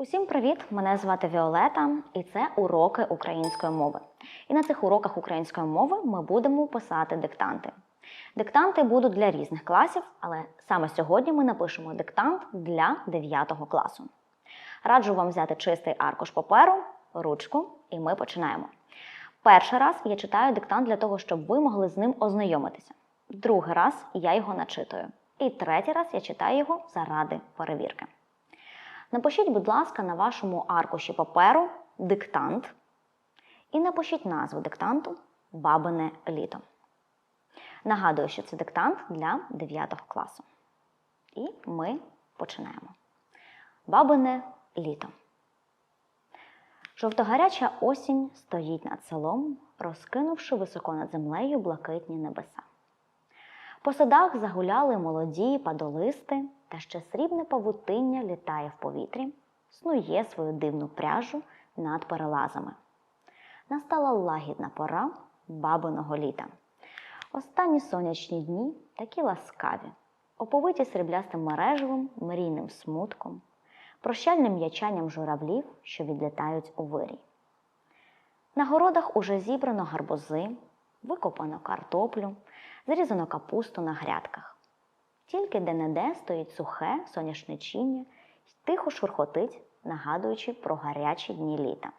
Усім привіт! Мене звати Віолета, і це уроки української мови. І на цих уроках української мови ми будемо писати диктанти. Диктанти будуть для різних класів, але саме сьогодні ми напишемо диктант для 9 класу. Раджу вам взяти чистий аркуш паперу, ручку, і ми починаємо. Перший раз я читаю диктант для того, щоб ви могли з ним ознайомитися. Другий раз я його начитую. І третій раз я читаю його заради перевірки. Напишіть, будь ласка, на вашому аркуші паперу диктант і напишіть назву диктанту Бабине літо. Нагадую, що це диктант для 9 класу. І ми починаємо. Бабине літо. Жовтогаряча осінь стоїть над селом, розкинувши високо над землею блакитні небеса. По садах загуляли молоді падолисти, та ще срібне павутиння літає в повітрі, снує свою дивну пряжу над перелазами. Настала лагідна пора бабиного літа. Останні сонячні дні такі ласкаві, оповиті сріблястим мережевим, мрійним смутком, прощальним ячанням журавлів, що відлітають у вирій. На городах уже зібрано гарбузи, викопано картоплю, зрізано капусту на грядках. Тільки де-не-де стоїть сухе соняшничіння й тихо шурхотить, нагадуючи про гарячі дні літа.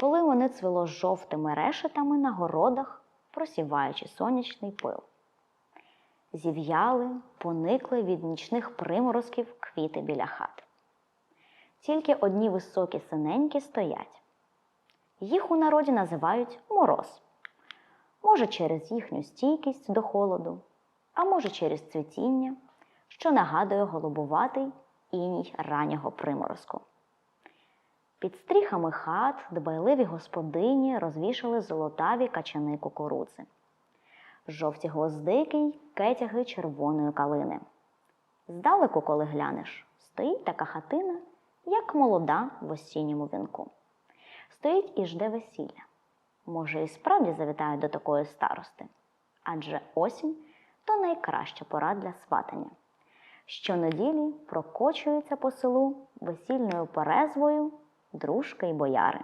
Коли вони цвіло жовтими решетами на городах, просіваючи сонячний пил. Зів'яли, поникли від нічних приморозків квіти біля хат. Тільки одні високі синенькі стоять. Їх у народі називають мороз. Може, через їхню стійкість до холоду, а може через цвітіння, що нагадує голубуватий іній раннього приморозку. Під стріхами хат дбайливі господині розвішали золотаві качани кукурудзи, жовті гвоздики й кетяги червоної калини. Здалеку, коли глянеш, стоїть така хатина, як молода в осінньому вінку. Стоїть і жде весілля. Може, і справді завітають до такої старости, адже осінь то найкраща пора для сватання. Щонеділі прокочуються по селу весільною перезвою дружки й бояри.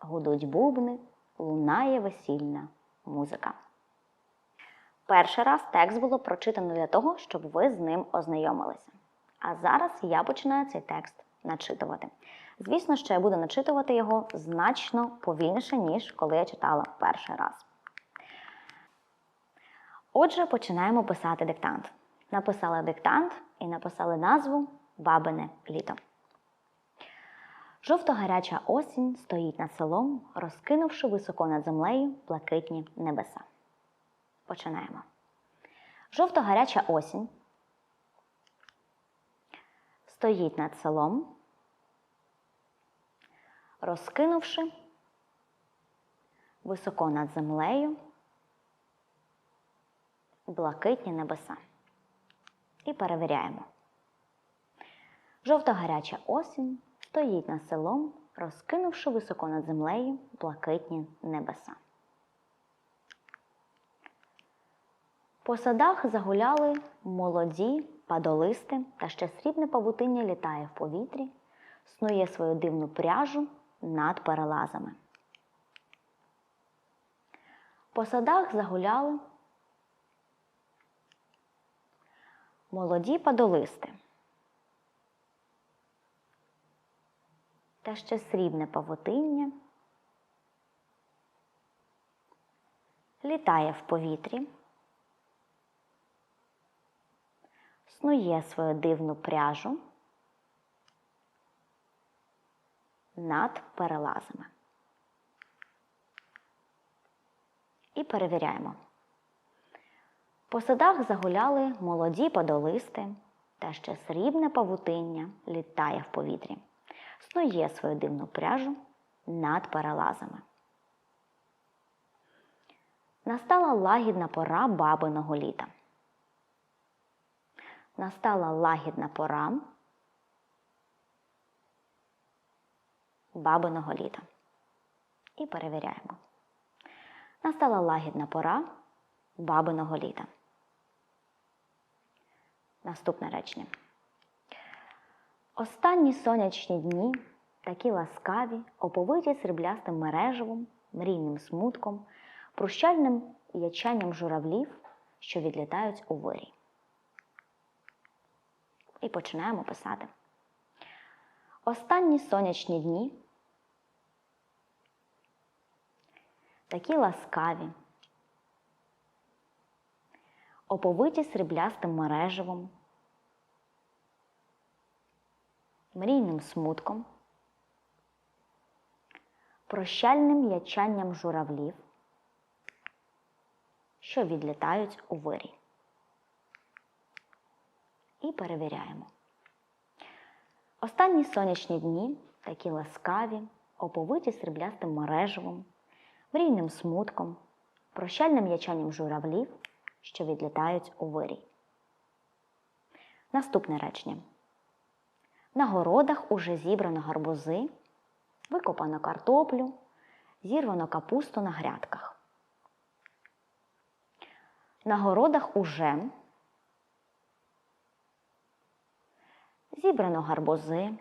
Гудуть бубни, лунає весільна музика. Перший раз текст було прочитано для того, щоб ви з ним ознайомилися. А зараз я починаю цей текст начитувати. Звісно, що я буду начитувати його значно повільніше, ніж коли я читала перший раз. Отже, починаємо писати диктант. Написали диктант і написали назву Бабине літо. Жовто-гаряча осінь стоїть над селом, розкинувши високо над землею блакитні небеса. Починаємо. Жовто-гаряча осінь стоїть над селом, розкинувши високо над землею блакитні небеса. І перевіряємо. Жовто-гаряча осінь стоїть над селом, розкинувши високо над землею блакитні небеса. По садах загуляли молоді падолисти, та ще срібне павутиння літає в повітрі, снує свою дивну пряжу над перелазами. По садах загуляли молоді падолисти. Та ще срібне павутиння літає в повітрі, снує свою дивну пряжу над перелазами. І перевіряємо. По садах загуляли молоді подолисти, та ще срібне павутиння літає в повітрі, снує свою дивну пряжу над перелазами. Настала лагідна пора бабиного літа. Настала лагідна пора бабиного літа. І перевіряємо. Настала лагідна пора бабиного літа. Наступне речення. Останні сонячні дні такі ласкаві, оповиті сріблястим мережевом, мрійним смутком, прощальним ячанням журавлів, що відлітають у вирій. І починаємо писати. Останні сонячні дні такі ласкаві, оповиті сріблястим мережевом, мрійним смутком, прощальним ячанням журавлів, що відлітають у вирій. І перевіряємо. Останні сонячні дні такі ласкаві, оповиті сріблястим мережевом, мрійним смутком, прощальним ячанням журавлів, що відлітають у вирій. Наступне речення. На городах уже зібрано гарбузи, викопано картоплю, зірвано капусту на грядках. На городах уже зібрано гарбузи,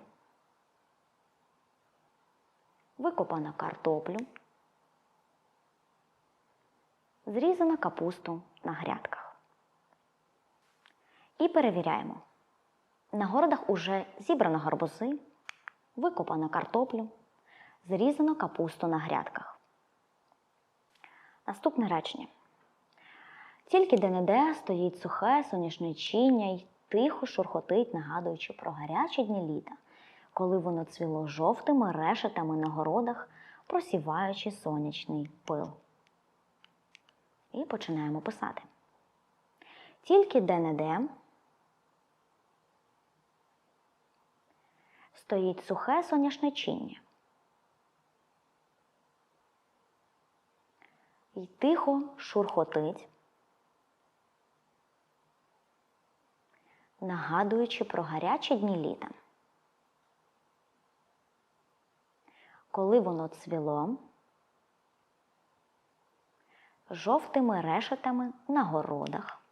викопано картоплю, зрізано капусту на грядках. І перевіряємо. На городах уже зібрано гарбузи, викопано картоплю, зрізано капусту на грядках. Наступне речення. Тільки де-не-де стоїть сухе сонячничіння й тихо шурхотить, нагадуючи про гарячі дні літа, коли воно цвіло жовтими решетами на городах, просіваючи сонячний пил. І починаємо писати. Тільки де-не-де стоїть сухе соняшничіння. І тихо шурхотить, нагадуючи про гарячі дні літа. Коли воно цвіло, жовтими решетами на городах,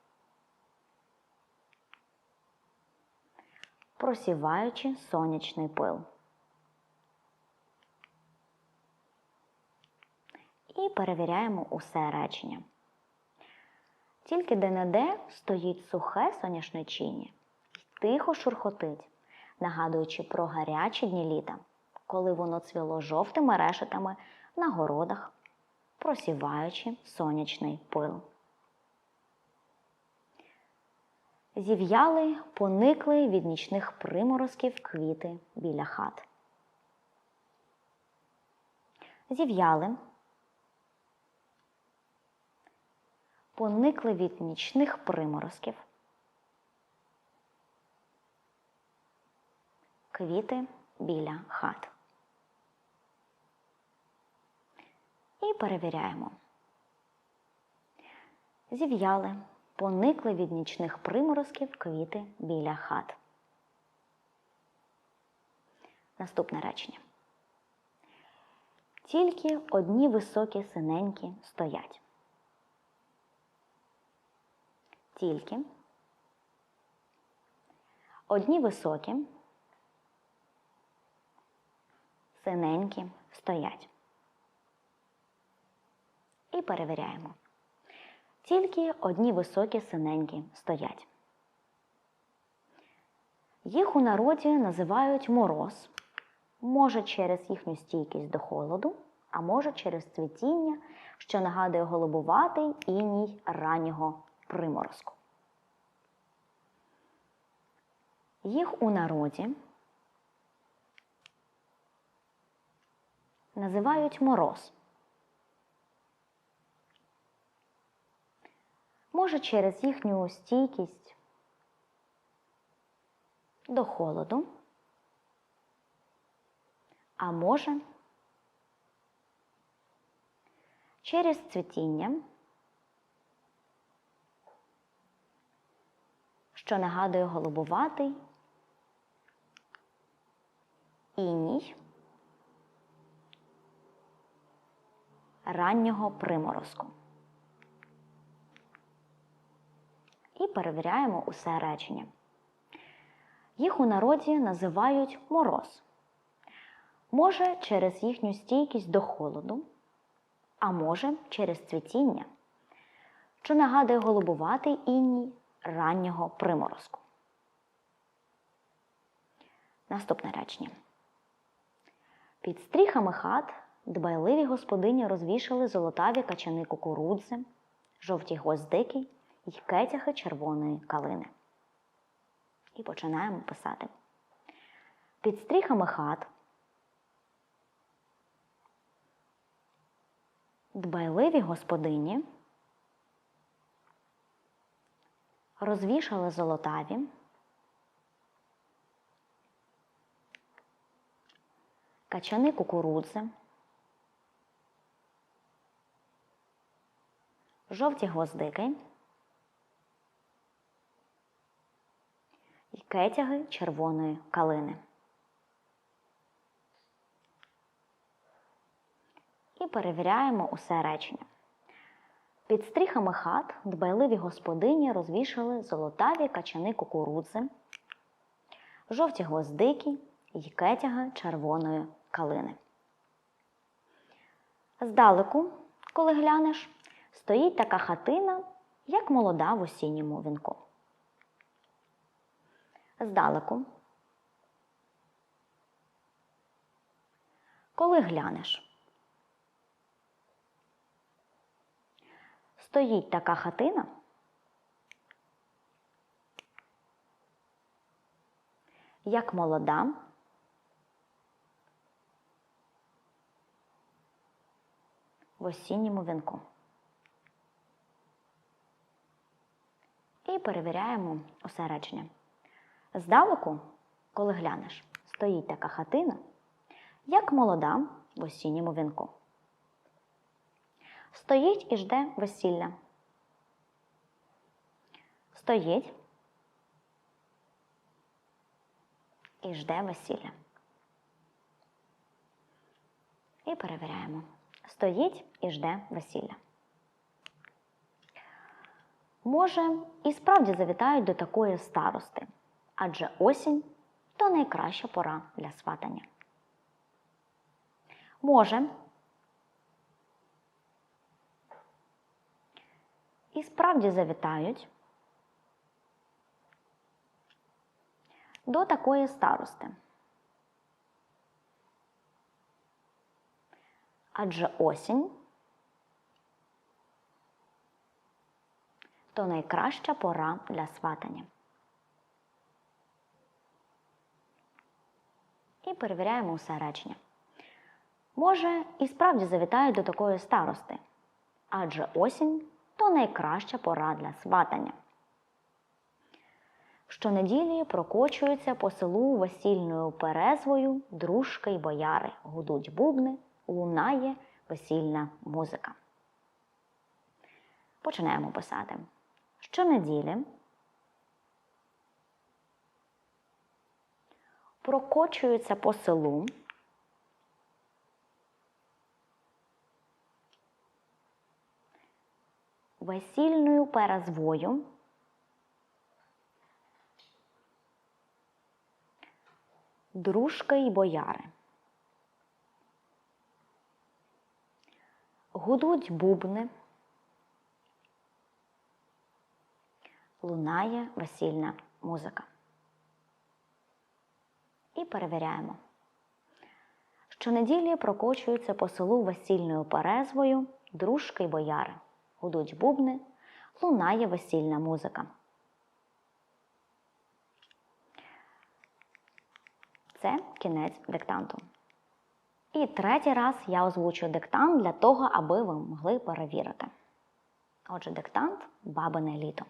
просіваючи сонячний пил. І перевіряємо усе речення. Тільки де-не-де стоїть сухе соняшничіння і тихо шурхотить, нагадуючи про гарячі дні літа, коли воно цвіло жовтими решетами на городах, просіваючи сонячний пил. Зів'яли, поникли від нічних приморозків квіти біля хат. Зів'яли, поникли від нічних приморозків. Квіти біля хат. І перевіряємо. Зів'яли, поникли від нічних приморозків квіти біля хат. Наступне речення. Тільки одні високі синенькі стоять. Тільки одні високі, синенькі стоять. І перевіряємо. Тільки одні високі синенькі стоять. Їх у народі називають мороз, може через їхню стійкість до холоду, а може через цвітіння, що нагадує голубуватий іній раннього приморозку. Їх у народі називають мороз. Може через їхню стійкість до холоду, а може через цвітіння, що нагадує голубуватий іній раннього приморозку. І перевіряємо усе речення. Їх у народі називають мороз. Може, через їхню стійкість до холоду, а може, через цвітіння, що нагадує голубуватий іній раннього приморозку. Наступне речення. Під стріхами хат дбайливі господині розвішали золотаві качани кукурудзи, жовті гвоздики й кетяхи червоної калини. І починаємо писати. Під стріхами хат дбайливі господині розвішали золотаві качани кукурудзи, жовті гвоздики і кетяги червоної калини. І перевіряємо усе речення. Під стріхами хат дбайливі господині розвішали золотаві качани кукурудзи, жовті гвоздики й кетяга червоної калини. Здалеку, коли глянеш, стоїть така хатина, як молода в осінньому вінку. Здалеку, коли глянеш, стоїть така хатина, як молода в осінньому вінку. І перевіряємо усе речення. Здалеку, коли глянеш, стоїть така хатина, як молода в осінньому вінку. Стоїть і жде весілля. Стоїть і жде весілля. І перевіряємо. Стоїть і жде весілля. Може, і справді завітають до такої старости, адже осінь то найкраща пора для сватання. Може, і справді завітають до такої старости. Адже осінь то найкраща пора для сватання. І перевіряємо усе речення. Може, і справді завітають до такої старости, адже осінь то найкраща пора для сватання. Щонеділі прокочуються по селу весільною перезвою дружки й бояри, гудуть бубни, лунає весільна музика. Починаємо писати. Щонеділі прокочуються по селу весільною перезвою дружки й бояри. Гудуть бубни, лунає весільна музика. І перевіряємо. Щонеділі прокочуються по селу весільною перезвою дружки й бояри. Гудуть бубни, лунає весільна музика. Це кінець диктанту. І третій раз я озвучую диктант для того, аби ви могли перевірити. Отже, диктант бабине літо.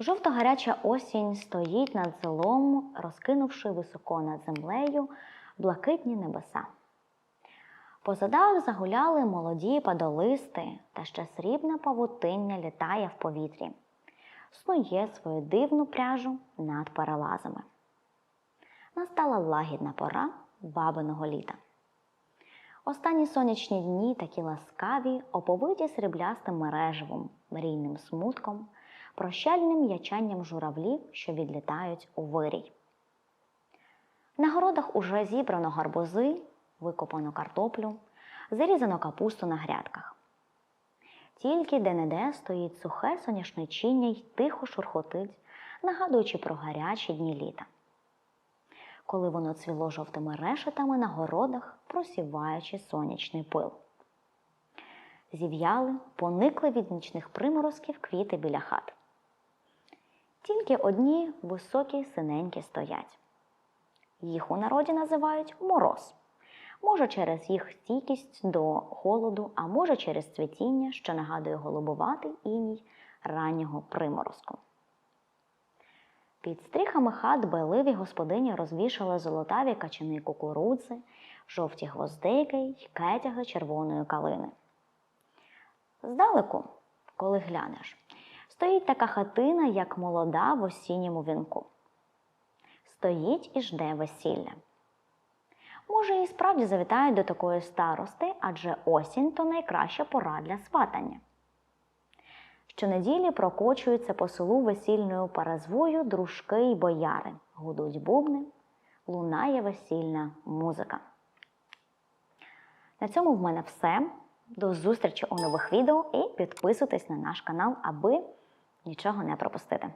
Жовто-гаряча осінь стоїть над селом, розкинувши високо над землею блакитні небеса. По задах загуляли молоді падолисти, та ще срібне павутиння літає в повітрі, снує свою дивну пряжу над перелазами. Настала лагідна пора бабиного літа. Останні сонячні дні такі ласкаві, оповиті сріблястим мереживом, мрійним смутком, прощальним ячанням журавлів, що відлітають у вирій. На городах уже зібрано гарбузи, викопано картоплю, зарізано капусту на грядках. Тільки де-не-де стоїть сухе соняшничіння й тихо шурхотить, нагадуючи про гарячі дні літа. Коли воно цвіло жовтими решетами на городах, просіваючи сонячний пил. Зів'яли, поникли від нічних приморозків квіти біля хат. Тільки одні високі синенькі стоять. Їх у народі називають мороз. Може, через їх стійкість до холоду, а може через цвітіння, що нагадує голубуватий іній раннього приморозку. Під стріхами хат байливі господині розвішали золотаві качани кукурудзи, жовті гвоздики й кетяги червоної калини. Здалеку, коли глянеш, стоїть така хатина, як молода в осінньому вінку. Стоїть і жде весілля. Може, і справді завітають до такої старости, адже осінь то найкраща пора для сватання. Щонеділі прокочуються по селу весільною паразвою дружки й бояри, гудуть бубни, лунає весільна музика. На цьому в мене все. До зустрічі у нових відео і підписуйтесь на наш канал, аби нічого не пропустити.